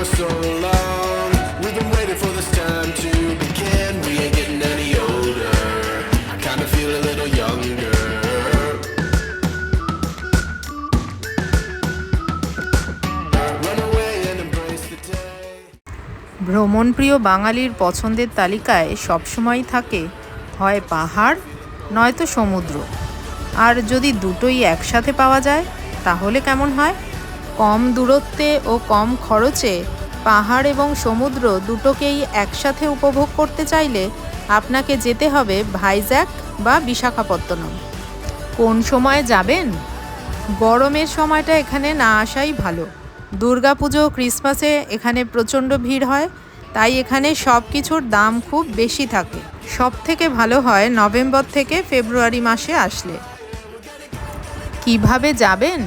for so long. We've been waiting for this time to begin. We ain't getting any older. I kinda feel a little younger. ভ্রমণপ্রিয় বাঙালির পছন্দের তালিকায় সবসময় থাকে হয় পাহাড় নয়তো সমুদ্র আর যদি দুটোই একসাথে পাওয়া যায় তাহলে কেমন হয় কম দূরত্বে ও কম খরচে পাহাড় এবং সমুদ্র দুটোকেই একসাথে উপভোগ করতে চাইলে আপনাকে যেতে হবে ভাইজ্যাক বা বিশাখাপত্তনম। কোন সময় যাবেন? গরমের সময়টা এখানে না আসাই ভালো। দুর্গাপুজো, ক্রিসমাসে এখানে প্রচণ্ড ভিড় হয়, তাই এখানে সব কিছুর দাম খুব বেশি থাকে। সব থেকে ভালো হয় নভেম্বর থেকে ফেব্রুয়ারি মাসে আসলে। কীভাবে যাবেন?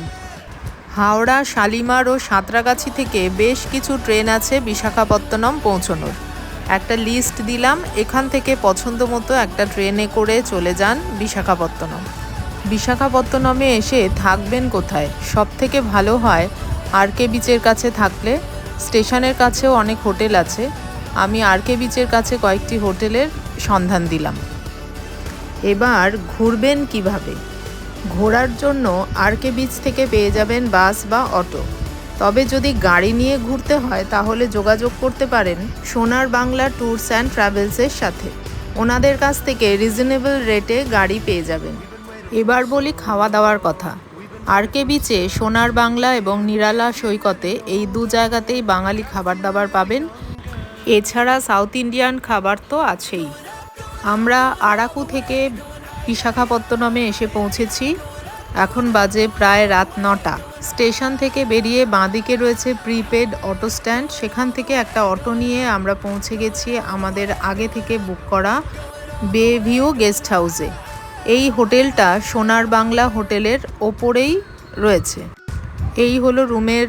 হাওড়া, শালিমার ও সাঁতরাগাছি থেকে বেশ কিছু ট্রেন আছে বিশাখাপত্তনম পৌঁছানোর। একটা লিস্ট দিলাম, এখান থেকে পছন্দ মতো একটা ট্রেনে করে চলে যান বিশাখাপত্তনম। বিশাখাপত্তনমে এসে থাকবেন কোথায়? সব থেকে ভালো হয় আরকে বিচের কাছে থাকলে। স্টেশনের কাছেও অনেক হোটেল আছে। আমি আরকে বিচের কাছে কয়েকটি হোটেলের সন্ধান দিলাম। এবার ঘুরবেন কীভাবে? ঘোরার জন্য আরকে বিচ থেকে পেয়ে যাবেন বাস বা অটো। তবে যদি গাড়ি নিয়ে ঘুরতে হয়, তাহলে যোগাযোগ করতে পারেন সোনার বাংলা ট্যুরস অ্যান্ড ট্রাভেলসের সাথে। ওনাদের কাছ থেকে রিজনেবল রেটে গাড়ি পেয়ে যাবেন। এবার বলি খাওয়া দাওয়ার কথা। আরকে বিচে সোনার বাংলা এবং নিরালা সৈকতে এই দু জায়গাতেই বাঙালি খাবার দাবার পাবেন। এছাড়া সাউথ ইন্ডিয়ান খাবার তো আছেই। আমরা আরাকু থেকে বিশাখাপত্তনমে এসে পৌঁছেছি। এখন বাজে প্রায় রাত নটা। স্টেশন থেকে বেরিয়ে বাঁদিকে রয়েছে প্রিপেড অটো স্ট্যান্ড। সেখান থেকে একটা অটো নিয়ে আমরা পৌঁছে গেছি আমাদের আগে থেকে বুক করা বে ভিউ গেস্ট হাউসে। এই হোটেলটা সোনার বাংলা হোটেলের ওপরেই রয়েছে। এই হলো রুমের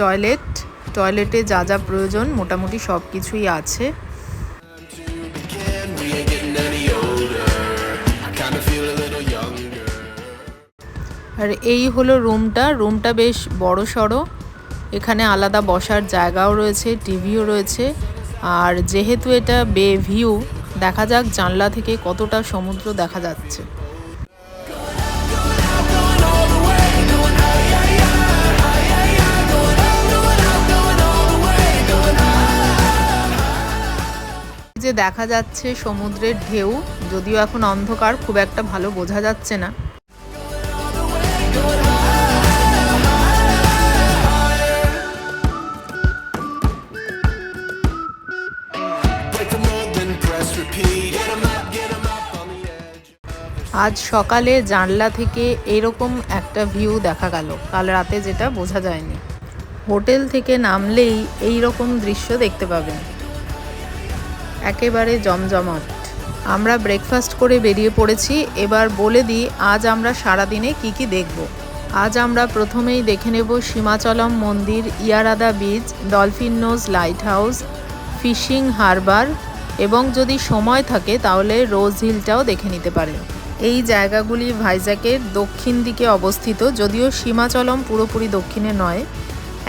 টয়লেট। টয়লেটে যা যা প্রয়োজন মোটামুটি সব কিছুই আছে। আর এই হলো রুমটা রুমটা বেশ বড় সড়ো। এখানে আলাদা বসার জায়গাও রয়েছে, টিভিও রয়েছে। আর যেহেতু এটা বে ভিউ, দেখা যাক জানলা থেকে কতটা সমুদ্র দেখা যাচ্ছে। যে দেখা যাচ্ছে সমুদ্রের ঢেউ, যদিও এখন অন্ধকার, খুব একটা ভালো বোঝা যাচ্ছে না। আজ সকালে জানলা থেকে এরকম একটা ভিউ দেখা গেল। কাল রাতে যেটা বোঝা যায়নি। হোটেল থেকে নামলেই এই রকম দৃশ্য দেখতে পাবেন। একেবারে জমজমাট। আমরা ব্রেকফাস্ট করে বেরিয়ে পড়েছি। এবার বলে দিই, আজ আমরা সারাদিনে কি কি দেখব? আজ আমরা প্রথমেই দেখে নেব সীমাচলম মন্দির, Yarada beach Dolphin Nose lighthouse fishing harbour এবং যদি সময় থাকে তাহলে রোজ হিলটাও দেখে নিতে পারেন। এই জায়গাগুলি ভাইজ্যাকের দক্ষিণ দিকে অবস্থিত, যদিও সীমাচলম পুরোপুরি দক্ষিণে নয়।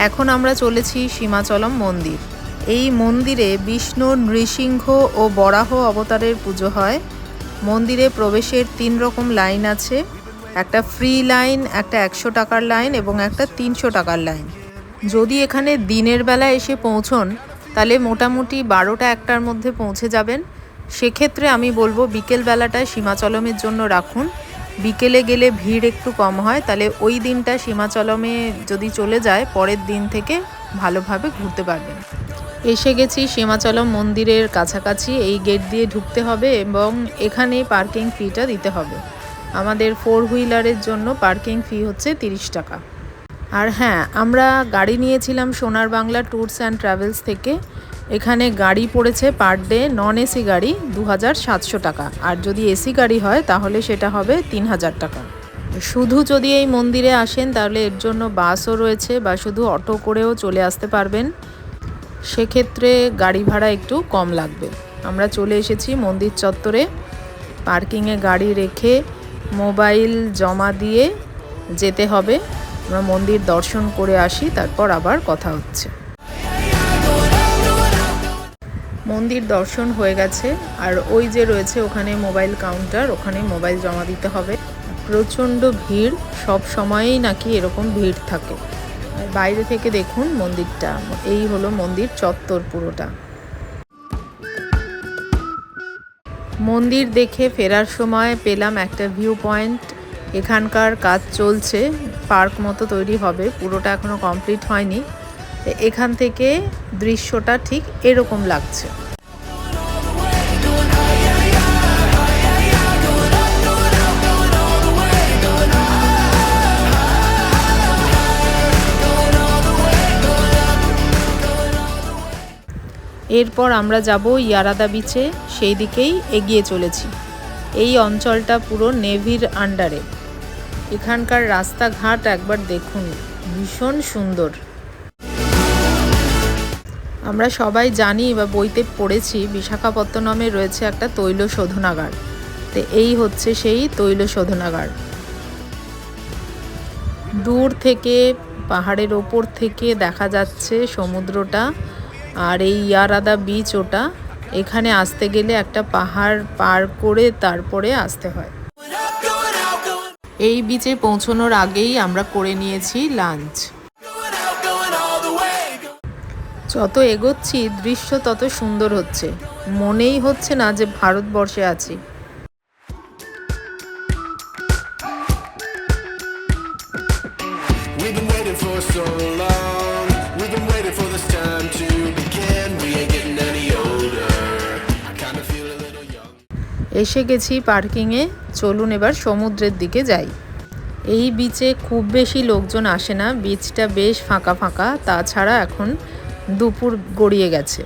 এখন আমরা চলেছি সীমাচলম মন্দির। এই মন্দিরে বিষ্ণু, নৃসিংহ ও বরাহ অবতারের পুজো হয়। মন্দিরে প্রবেশের তিন রকম লাইন আছে। একটা ফ্রি লাইন, একটা একশো টাকার লাইন এবং একটা তিনশো টাকার লাইন। যদি এখানে দিনের বেলা এসে পৌঁছন তাহলে মোটামুটি বারোটা একটার মধ্যে পৌঁছে যাবেন। সেক্ষেত্রে আমি বলব বিকেল বেলাটায় সীমাচলমের জন্য রাখুন। বিকেলে গেলে ভিড় একটু কম হয়, তাহলে ওই দিনটা সীমাচলমে যদি চলে যায়, পরের দিন থেকে ভালোভাবে ঘুরতে পারবেন। এসে গেছি সীমাচলম মন্দিরের কাছাকাছি, এই গেট দিয়ে ঢুকতে হবে এবং এখানে পার্কিং ফিটা দিতে হবে। আমাদের ফোর হুইলারের জন্য পার্কিং ফি হচ্ছে তিরিশ টাকা। আর হ্যাঁ আমরা গাড়ি নিয়েছিলাম সোনার বাংলা ট্যুরস অ্যান্ড ট্রাভেলস থেকে। এখানে গাড়ি পড়েছে পার ডে, নন এসি গাড়ি দু হাজার সাতশো টাকা। আর যদি এসি গাড়ি হয়, তাহলে সেটা হবে তিন হাজার টাকা। শুধু যদি এই মন্দিরে আসেন, তাহলে এর জন্য বাসও রয়েছে বা শুধু অটো করেও চলে আসতে পারবেন। সেক্ষেত্রে গাড়ি ভাড়া একটু কম লাগবে। আমরা চলে এসেছি মন্দির চত্বরে। পার্কিংয়ে গাড়ি রেখে মোবাইল জমা দিয়ে যেতে হবে। আমরা মন্দির দর্শন করে আসি, তারপর আবার কথা হচ্ছে। মন্দির দর্শন হয়ে গেছে, আর ওই যে রয়েছে ওখানে মোবাইল কাউন্টার, ওখানে মোবাইল জমা দিতে হবে। প্রচণ্ড ভিড়, সব সময়েই নাকি এরকম ভিড় থাকে। আর বাইরে থেকে দেখুন মন্দিরটা, এই হলো মন্দির চত্বর পুরোটা। মন্দির দেখে ফেরার সময় পেলাম একটা ভিউ পয়েন্ট এখানকার কাজ চলছে পার্ক মতো তৈরি হবে। পুরোটা এখনও কমপ্লিট হয়নি। এখান থেকে দৃশ্যটা ঠিক এরকম লাগছে। এরপর আমরা যাব ইয়ারাদা বিচে সেই দিকেই এগিয়ে চলেছি। এই অঞ্চলটা পুরো নেভির আন্ডারে এখানকার রাস্তাঘাট একবার দেখুন। ভীষণ সুন্দর। আমরা সবাই জানি বা বইতে পড়েছি, বিশাখাপত্তনমে রয়েছে একটা তৈল শোধনাগার তো এই হচ্ছে সেই তৈল শোধনাগার দূর থেকে, পাহাড়ের ওপর থেকে দেখা যাচ্ছে সমুদ্রটা আর এই ইয়ারাদা বিচ ওটা। এখানে আসতে গেলে একটা পাহাড় পার করে তারপরে আসতে হয়। এই বিচে পৌঁছানোর আগেই আমরা করে নিয়েছি লাঞ্চ যত এগোচ্ছি, দৃশ্য তত সুন্দর হচ্ছে। মনেই হচ্ছে না যে ভারতবর্ষে আছি। এসে গেছি পার্কিংয়ে, চলুন এবার সমুদ্রের দিকে যাই। এই বিচে খুব বেশি লোকজন আসে না বিচটা বেশ ফাঁকা ফাঁকা, তাছাড়া এখন দুপুর গড়িয়ে গেছে।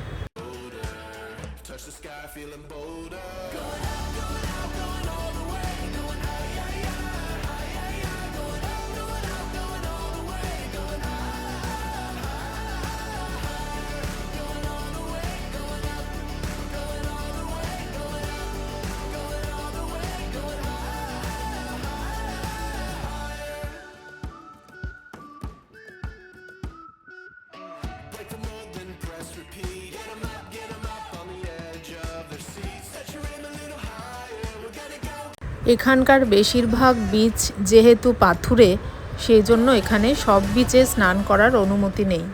এখানকার বেশিরভাগ বীচ যেহেতু পাথুরে সেই জন্য এখানে সব বিচে স্নান করার অনুমতি নেই।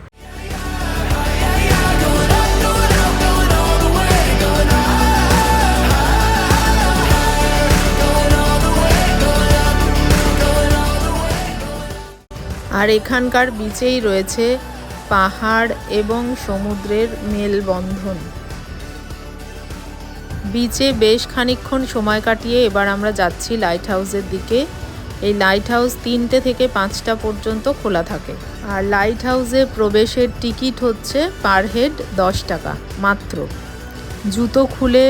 আর এখানকার বিচেই রয়েছে পাহাড় এবং সমুদ্রের মেলবন্ধন। বিচে বেশ খানিকক্ষণ সময় কাটিয়ে এবার আমরা যাচ্ছি লাইট হাউসের দিকে। এই লাইট হাউস তিনটে থেকে পাঁচটা পর্যন্ত খোলা থাকে। আর লাইট হাউসে প্রবেশের টিকিট হচ্ছে পার হেড দশ টাকা মাত্র। জুতো খুলে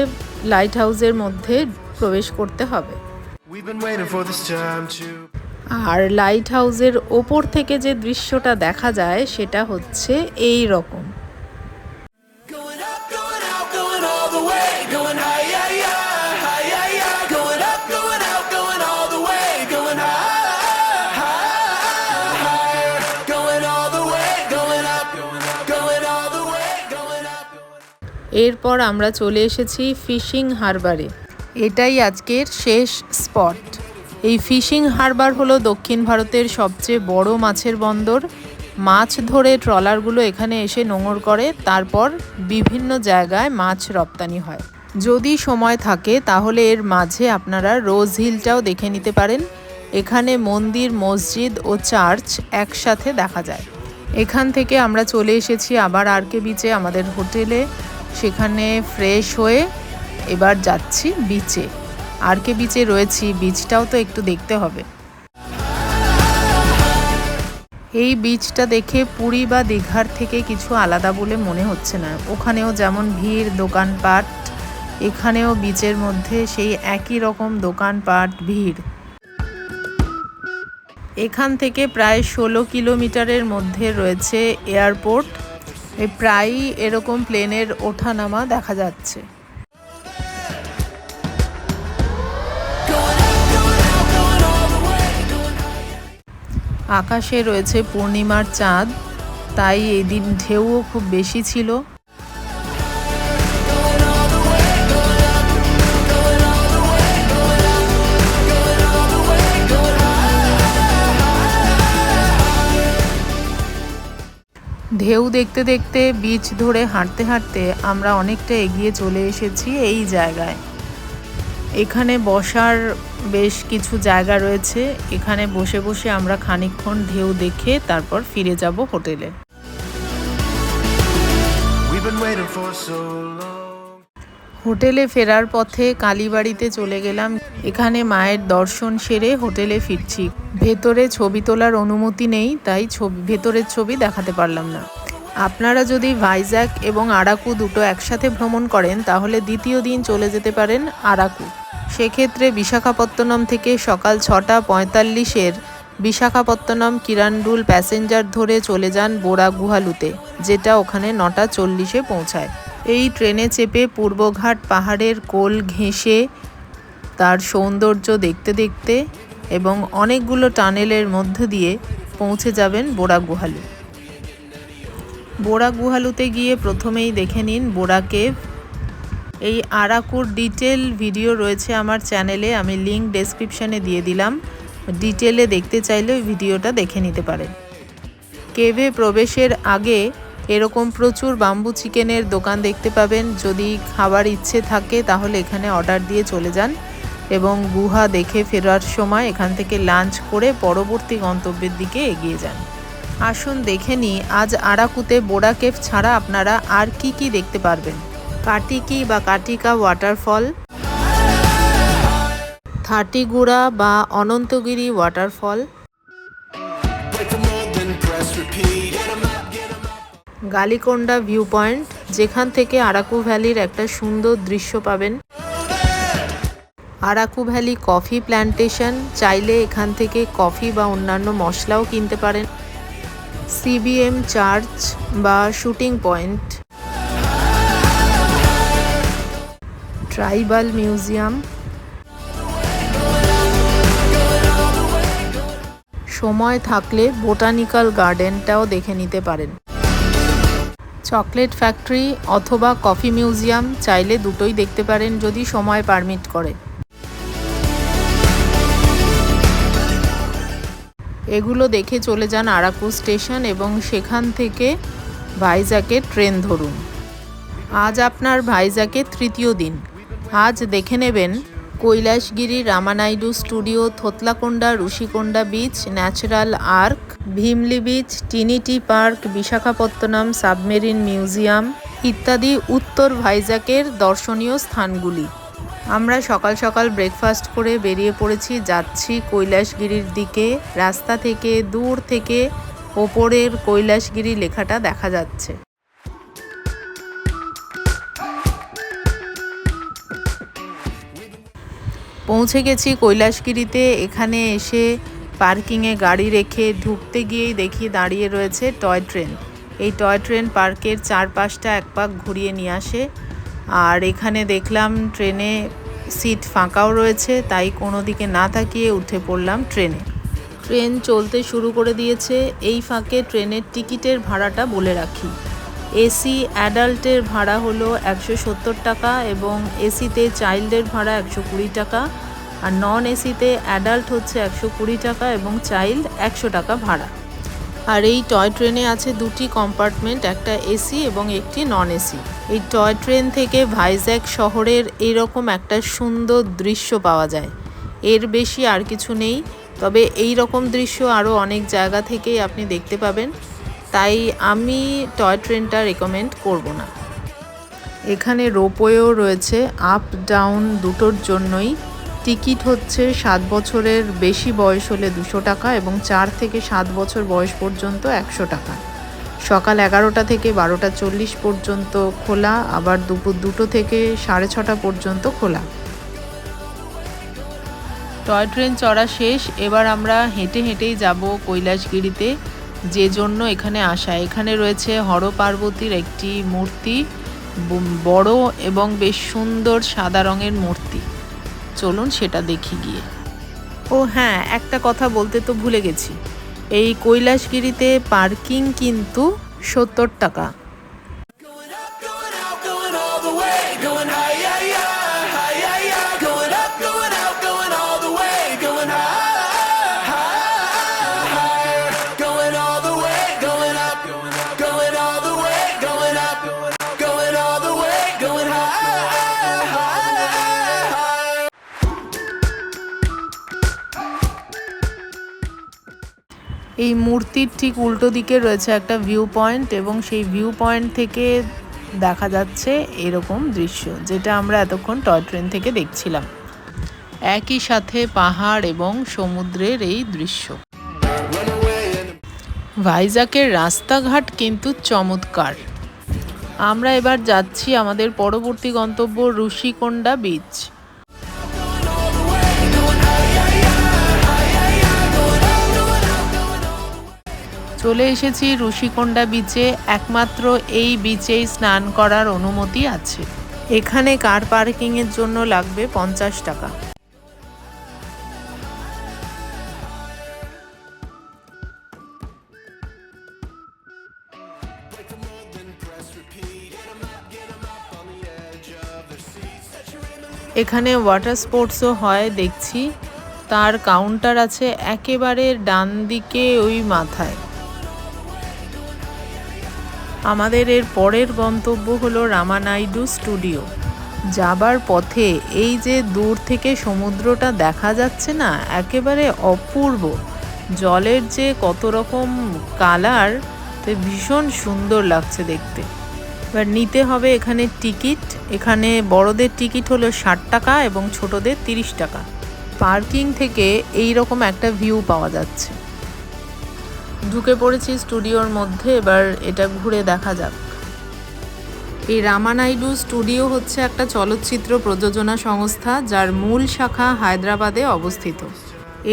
লাইট হাউসের মধ্যে প্রবেশ করতে হবে. আর লাইট হাউসের ওপর থেকে যে দৃশ্যটা দেখা যায় সেটা হচ্ছে এই রকম। এরপর আমরা চলে এসেছি ফিশিং হারবারে। এটাই আজকের শেষ স্পট। এই ফিশিং হারবার হলো দক্ষিণ ভারতের সবচেয়ে বড় মাছের বন্দর। মাছ ধরে ট্রলারগুলো এখানে এসে নোঙর করে, তারপর বিভিন্ন জায়গায় মাছ রপ্তানি হয়। যদি সময় থাকে, তাহলে এর মাঝে আপনারা রোজ হিলটাও দেখে নিতে পারেন। এখানে মন্দির, মসজিদ ও চার্চ একসাথে দেখা যায়। এখান থেকে আমরা চলে এসেছি আবার আরকে বিচে, আমাদের হোটেলে। সেখানে ফ্রেশ হয়ে এবার যাচ্ছি বিচে আর কে বিচে রয়েছি? বিচটাও তো একটু দেখতে হবে। এই বিচটা দেখে পুরী বা দীঘার থেকে কিছু আলাদা বলে মনে হচ্ছে না। ওখানেও যেমন ভিড়, দোকানপাট, এখানেও বিচের মধ্যে সেই একই রকম দোকানপাট, ভিড়। এখান থেকে প্রায় ষোলো কিলোমিটারের মধ্যে রয়েছে এয়ারপোর্ট এ প্রায়ই এরকম প্লেনের ওঠানামা দেখা যাচ্ছে। আকাশে রয়েছে পূর্ণিমার চাঁদ, তাই এদিন দিন ঢেউও খুব বেশি ছিল। ঢেউ দেখতে দেখতে, বিচ ধরে হাঁটতে হাঁটতে আমরা অনেকটা এগিয়ে চলে এসেছি এই জায়গায়। এখানে বসার বেশ কিছু জায়গা রয়েছে। এখানে বসে বসে আমরা খানিকক্ষণ ঢেউ দেখে তারপর ফিরে যাব হোটেলে। We've been waiting for so long. হোটেলে ফেরার পথে কালীবাড়িতে চলে গেলাম। এখানে মায়ের দর্শন সেরে হোটেলে ফিরছি। ভেতরে ছবি তোলার অনুমতি নেই, তাই ছবি, ভেতরের ছবি দেখাতে পারলাম না। আপনারা যদি ভাইজ্যাক এবং আরাকু দুটো একসাথে ভ্রমণ করেন, তাহলে দ্বিতীয় দিন চলে যেতে পারেন আরাকু। সেক্ষেত্রে বিশাখাপত্তনম থেকে সকাল ছটা পঁয়তাল্লিশের বিশাখাপত্তনম কিরান্ডুল প্যাসেঞ্জার ধরে চলে যান বোরা গুহালুতে যেটা ওখানে নটা চল্লিশে পৌঁছায়। এই ট্রেনে চেপে পূর্বঘাট পাহাড়ের কোল ঘেঁষে তার সৌন্দর্য দেখতে দেখতে এবং অনেকগুলো টানেলের মধ্য দিয়ে পৌঁছে যাবেন বোরা গুহালু। বোরা গুহালুতে গিয়ে প্রথমেই দেখে নিন বোরা কেভ। এই আরাকুর ডিটেল ভিডিও রয়েছে আমার চ্যানেলে, আমি লিংক ডেসক্রিপশানে দিয়ে দিলাম। ডিটেলে দেখতে চাইলে ওই ভিডিওটা দেখে নিতে পারেন। কেভে প্রবেশের আগে এরকম প্রচুর বাম্বু চিকেনের দোকান দেখতে পাবেন। যদি খাবার ইচ্ছে থাকে, তাহলে এখানে অর্ডার দিয়ে চলে যান এবং গুহা দেখে ফেরার সময় এখান থেকে লাঞ্চ করে পরবর্তী গন্তব্যের দিকে এগিয়ে যান। আসুন দেখে নিই আজ আরাকুতে বোরা কেফ ছাড়া আপনারা আর কি কি দেখতে পারবেন? কাটিকি বা কাটিকা ওয়াটারফল থাটিগুড়া বা Ananthagiri waterfall Galikonda view point যেখান থেকে আরাকু ভ্যালির একটা সুন্দর দৃশ্য পাবেন। আরাকু ভ্যালি কফি প্ল্যান্টেশন, চাইলে এখান থেকে কফি বা অন্যান্য মশলাও কিনতে পারেন। সিবিএম চার্চ বা শুটিং পয়েন্ট। Tribal museum. সময় থাকলে বোটানিক্যাল গার্ডেনটাও দেখে নিতে পারেন। চকলেট ফ্যাক্টরি অথবা কফি মিউজিয়াম চাইলে দুটোই দেখতে পারেন যদি সময় পারমিট করে। এগুলো দেখে চলে যান আরাকু স্টেশন এবং সেখান থেকে ভাইজাকে ট্রেন ধরুন। আজ আপনার ভাইজাকে তৃতীয় দিন। আজ দেখে নেবেন Kailasagiri Ramanaidu studio Thotlakonda Rushikonda beach, natural arch, Bheemili beach, Tenneti park, Visakhapatnam submarine museum ইত্যাদি উত্তর ভাইজাকের দর্শনীয় স্থানগুলি। আমরা সকাল সকাল ব্রেকফাস্ট করে বেরিয়ে পড়েছি, যাচ্ছি কৈলাসগিরির দিকে। রাস্তা থেকে দূর থেকে ওপরের কৈলাসগিরি লেখাটা দেখা যাচ্ছে। পৌঁছে গেছি কৈলাসগিরিতে। এখানে এসে পার্কিংয়ে গাড়ি রেখে ঢুকতে গিয়েই দেখি দাঁড়িয়ে রয়েছে টয় ট্রেন। এই টয় ট্রেন পার্কের চারপাশটা এক পাক ঘুরিয়ে নিয়ে আসে। আর এখানে দেখলাম ট্রেনে সিট ফাঁকাও রয়েছে, তাই কোনো দিকে না তাকিয়ে উঠে পড়লাম ট্রেনে। ট্রেন চলতে শুরু করে দিয়েছে। এই ফাঁকে ট্রেনের টিকিটের ভাড়াটা বলে রাখি। এসি অ্যাডাল্টের ভাড়া হলো একশো সত্তর টাকা এবং এসিতে চাইল্ডের ভাড়া একশো কুড়ি টাকা আর নন এসিতে অ্যাডাল্ট হচ্ছে একশো কুড়ি টাকা এবং চাইল্ড একশো টাকা ভাড়া। আর এই টয় ট্রেনে আছে দুটি কম্পার্টমেন্ট, একটা এসি এবং একটি নন এসি এই টয় ট্রেন থেকে ভাইজ্যাক শহরের এরকম একটা সুন্দর দৃশ্য পাওয়া যায়। এর বেশি আর কিছু নেই, তবে এই রকম দৃশ্য আরও অনেক জায়গা থেকেই আপনি দেখতে পাবেন। তাই আমি টয় ট্রেনটা রেকমেন্ড করব না। এখানে রোপওয়েও রয়েছে আপ ডাউন দুটোর জন্যই। টিকিট হচ্ছে সাত বছরের বেশি বয়স হলে দুশো টাকা এবং চার থেকে সাত বছর বয়স পর্যন্ত একশো টাকা। সকাল এগারোটা থেকে বারোটা চল্লিশ পর্যন্ত খোলা আবার দুপুর দুটো থেকে সাড়ে ছটা পর্যন্ত খোলা। টয় ট্রেন চড়া শেষ এবার আমরা হেঁটে হেঁটেই যাব কৈলাসগিরিতে। যে জন্য এখানে আসা। এখানে রয়েছে হর পার্বতীর একটি মূর্তি বড় এবং বেশ সুন্দর সাদা রঙের মূর্তি। চলুন সেটা দেখি গিয়ে। ও হ্যাঁ একটা কথা বলতে তো ভুলে গেছি। এই কৈলাসগিরিতে পার্কিং কিন্তু সত্তর টাকা। এই মূর্তির ঠিক উল্টো দিকে রয়েছে একটা ভিউ পয়েন্ট এবং সেই ভিউ পয়েন্ট থেকে দেখা যাচ্ছে এরকম দৃশ্য, যেটা আমরা এতক্ষণ টয় ট্রেন থেকে দেখছিলাম। একই সাথে পাহাড় এবং সমুদ্রের এই দৃশ্য। ভাইজাকের রাস্তাঘাট কিন্তু চমৎকার। আমরা এবার যাচ্ছি আমাদের পরবর্তী গন্তব্য ঋষিকোন্ডা বিচ চলে এসেছি ঋষিকোন্ডা বিচে একমাত্র এই বিচেই স্নান করার অনুমতি আছে। এখানে কার পার্কিংয়ের জন্য লাগবে পঞ্চাশ টাকা। এখানে ওয়াটার স্পোর্টসও হয়, দেখছি। তার কাউন্টার আছে একেবারে ডান দিকে ওই মাথায়। আমাদের এর পরের গন্তব্য হলো রামানাইডু স্টুডিও। যাবার পথে এই যে দূর থেকে সমুদ্রটা দেখা যাচ্ছে না, একেবারে অপূর্ব। জলের যে কত রকম কালার, তো ভীষণ সুন্দর লাগছে দেখতে। এবার নিতে হবে এখানে টিকিট। এখানে বড়দের টিকিট হলো ষাট টাকা এবং ছোটদের তিরিশ টাকা। পার্কিং থেকে এই রকম একটা ভিউ পাওয়া যাচ্ছে। ঢুকে পড়েছি স্টুডিওর মধ্যে, এবার এটা ঘুরে দেখা যাক। এই রামানাইডু স্টুডিও হচ্ছে একটা চলচ্চিত্র প্রযোজনা সংস্থা, যার মূল শাখা হায়দ্রাবাদে অবস্থিত।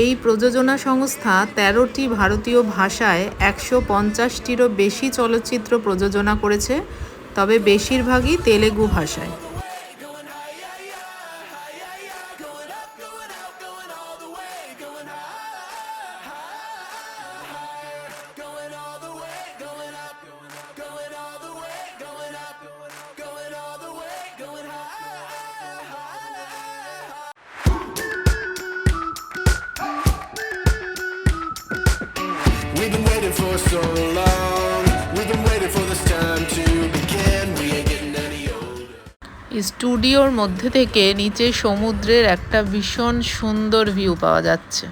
এই প্রযোজনা সংস্থা তেরোটি ভারতীয় ভাষায় একশো পঞ্চাশটিরও বেশি চলচ্চিত্র প্রযোজনা করেছে, তবে বেশিরভাগই তেলেগু ভাষায়। স্টুডিওর মধ্যে থেকে নিচে সমুদ্রের একটা ভীষণ সুন্দর ভিউ পাওয়া যাচ্ছে।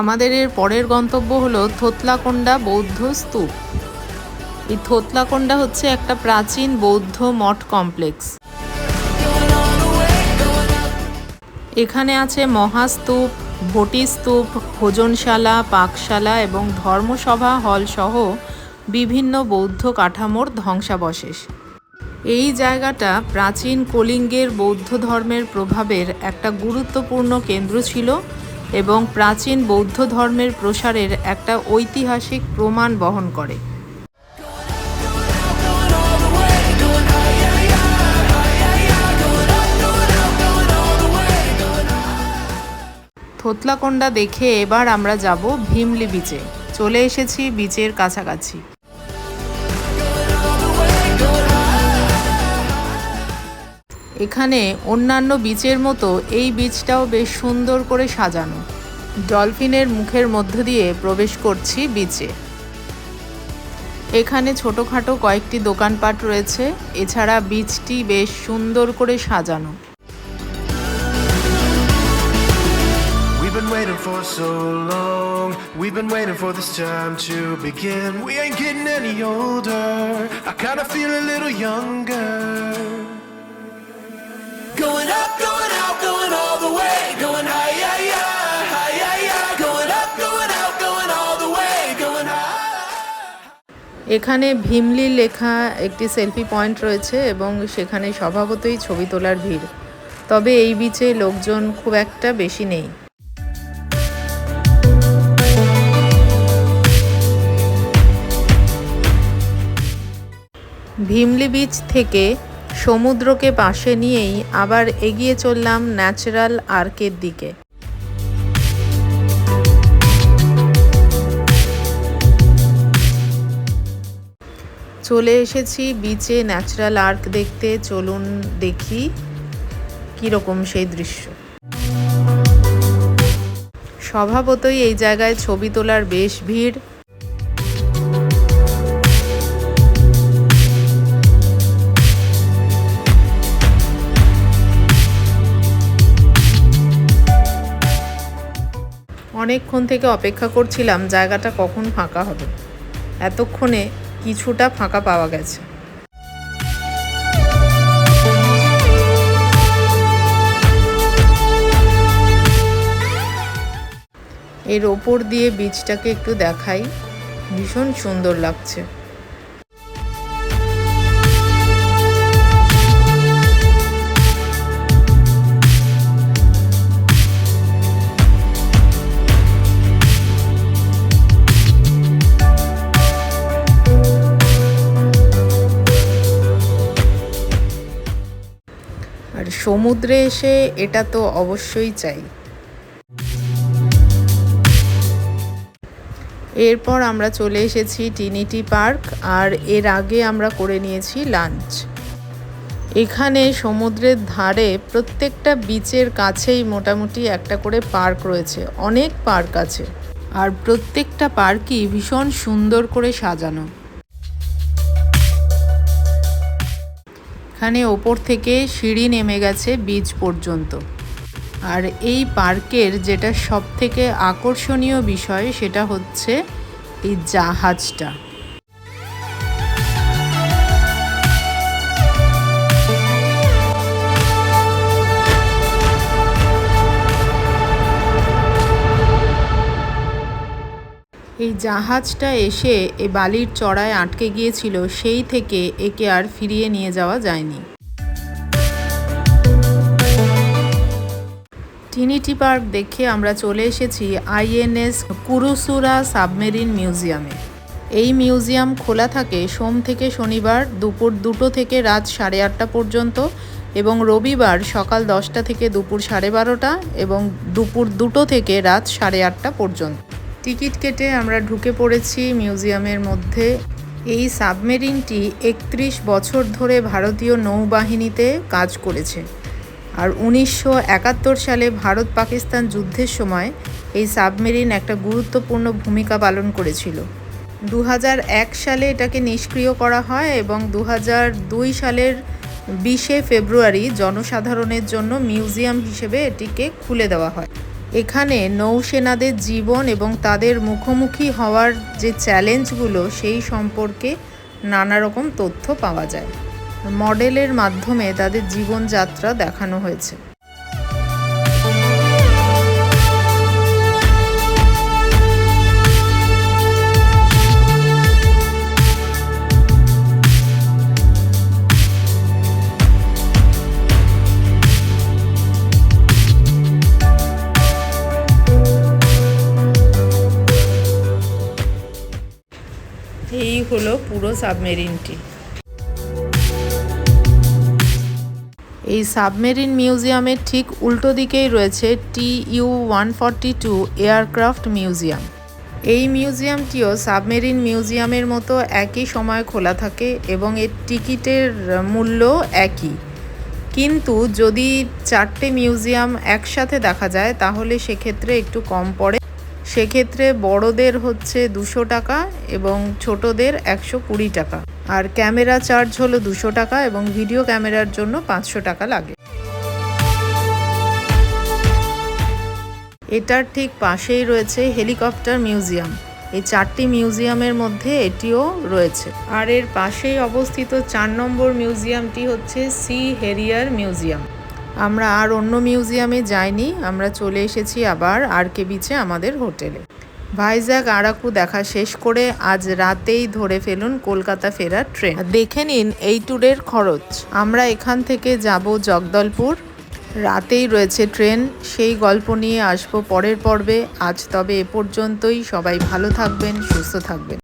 আমাদের এর পরের গন্তব্য হলো থোতলাকোন্ডা বৌদ্ধ স্তূপ। এই থোতলাকোন্ডা হচ্ছে একটা প্রাচীন বৌদ্ধ মঠ কমপ্লেক্স। এখানে আছে মহাস্তূপ, ভটিস্তূপ, ভোজনশালা, পাকশালা এবং ধর্মসভা হল সহ বিভিন্ন বৌদ্ধ কাঠামোর ধ্বংসাবশেষ। এই জায়গাটা প্রাচীন কলিঙ্গের বৌদ্ধ ধর্মের প্রভাবের একটা গুরুত্বপূর্ণ কেন্দ্র ছিল এবং প্রাচীন বৌদ্ধ ধর্মের প্রসারের একটা ঐতিহাসিক প্রমাণ বহন করে। থোতলাকোন্ডা দেখে এবার আমরা যাব ভীমলি বিচে। চলে এসেছি বিচের কাছাকাছি। এখানে অন্যান্য বিচের মতো এই বিচটাও বেশ সুন্দর করে সাজানো। ডলফিনের মুখের মধ্য দিয়ে প্রবেশ করছি বিচে। এখানে ছোটোখাটো কয়েকটি দোকানপাট রয়েছে। এছাড়া বিচটি বেশ সুন্দর করে সাজানো। For so long. We've been waiting for this time to begin. We ain't getting any older. I kinda feel a little younger. Going up, going out, going all the way. Going high, yeah, yeah. এখানে ভীমলি লেখা একটি selfie point রয়েছে এবং সেখানে স্বভাবতই ছবি তোলার ভিড় তবে এই বিচে লোকজন খুব একটা বেশি নেই ভীমলি বিচ থেকে সমুদ্রকে পাশে নিয়েই আবার এগিয়ে চললাম ন্যাচারাল আর্কের দিকে। চলে এসেছি বিচে ন্যাচারাল আর্ক দেখতে, চলুন দেখি কীরকম সেই দৃশ্য। স্বভাবতই এই জায়গায় ছবি তোলার বেশ ভিড়। অনেকক্ষণ থেকে অপেক্ষা করছিলাম জায়গাটা কখন ফাঁকা হবে। এতক্ষণে কিছুটা ফাঁকা পাওয়া গেছে। এর ওপর দিয়ে বীজটাকে একটু দেখাই। ভীষণ সুন্দর লাগছে। সমুদ্রে এসে এটা তো অবশ্যই চাই। এরপর আমরা চলে এসেছি টিনিটি পার্ক আর এর আগে আমরা করে নিয়েছি লাঞ্চ। এখানে সমুদ্রের ধারে প্রত্যেকটা বিচের কাছেই মোটামুটি একটা করে পার্ক রয়েছে, অনেক পার্ক আছে। আর প্রত্যেকটা পার্কই ভীষণ সুন্দর করে সাজানো। এখানে ওপর থেকে সিঁড়ি নেমে গেছে বীজ পর্যন্ত। আর এই পার্কের যেটা সব থেকে আকর্ষণীয় বিষয় সেটা হচ্ছে এই জাহাজটা। এই জাহাজটা এসে এ বালির চড়ায় আটকে গিয়েছিল, সেই থেকে একে আর ফিরিয়ে নিয়ে যাওয়া যায়নি। টিনিটি পার্ক দেখে আমরা চলে এসেছি আইএনএস কুরুসুরা সাবমেরিন মিউজিয়ামে। এই মিউজিয়াম খোলা থাকে সোম থেকে শনিবার দুপুর দুটো থেকে রাত সাড়ে আটটা পর্যন্ত এবং রবিবার সকাল দশটা থেকে দুপুর সাড়ে বারোটা এবং দুপুর দুটো থেকে রাত সাড়ে আটটা পর্যন্ত। টিকিট কেটে আমরা ঢুকে পড়েছি মিউজিয়ামের মধ্যে। এই সাবমেরিনটি একত্রিশ বছর ধরে ভারতীয় নৌবাহিনীতে কাজ করেছে। আর উনিশশো একাত্তর সালে ভারত পাকিস্তান যুদ্ধের সময় এই সাবমেরিন একটা গুরুত্বপূর্ণ ভূমিকা পালন করেছিল। দু সালে এটাকে নিষ্ক্রিয় করা হয় এবং দু সালের বিশে ফেব্রুয়ারি জনসাধারণের জন্য মিউজিয়াম হিসেবে এটিকে খুলে দেওয়া হয়। এখানে নৌসেনাদের জীবন এবং তাদের মুখোমুখি হওয়ার যে চ্যালেঞ্জগুলো, সেই সম্পর্কে নানা রকম তথ্য পাওয়া যায়। মডেলের মাধ্যমে তাদের জীবনযাত্রা দেখানো হয়েছে। সাবমেরিনটি। এই সাবমেরিন মিউজিয়ামের ঠিক উল্টো দিকেই রয়েছে T U one forty two aircraft museum. এই মিউজিয়ামটিও সাবমেরিন মিউজিয়ামের মতো একই সময় খোলা থাকে এবং এর টিকিটের মূল্য একই। কিন্তু যদি চারটে মিউজিয়াম একসাথে দেখা যায়, তাহলে সেক্ষেত্রে একটু কম পড়ে। সেক্ষেত্রে বড়দের হচ্ছে দুশো টাকা এবং ছোটদের একশো কুড়ি টাকা। আর ক্যামেরা চার্জ হলো দুশো টাকা এবং ভিডিও ক্যামেরার জন্য পাঁচশো টাকা লাগে। এটার ঠিক পাশেই রয়েছে হেলিকপ্টার মিউজিয়াম। এই চারটি মিউজিয়ামের মধ্যে এটিও রয়েছে। আর এর পাশেই অবস্থিত চার নম্বর মিউজিয়ামটি হচ্ছে সি হেরিয়ার মিউজিয়াম। আমরা আর অন্য মিউজিয়ামে যাইনি, আমরা চলে এসেছি আবার আর কে বিচে আমাদের হোটেলে। ভাইজাগ আরাকু দেখা শেষ করে আজ রাতেই ধরে ফেলুন কলকাতা ফেরার ট্রেন। দেখে নিন এই ট্যুরের খরচ। আমরা এখান থেকে যাব জগদলপুর। রাতেই রয়েছে ট্রেন, সেই গল্প নিয়ে আসব পরের পর্বে। আজ তবে এ পর্যন্তই। সবাই ভালো থাকবেন, সুস্থ থাকবেন।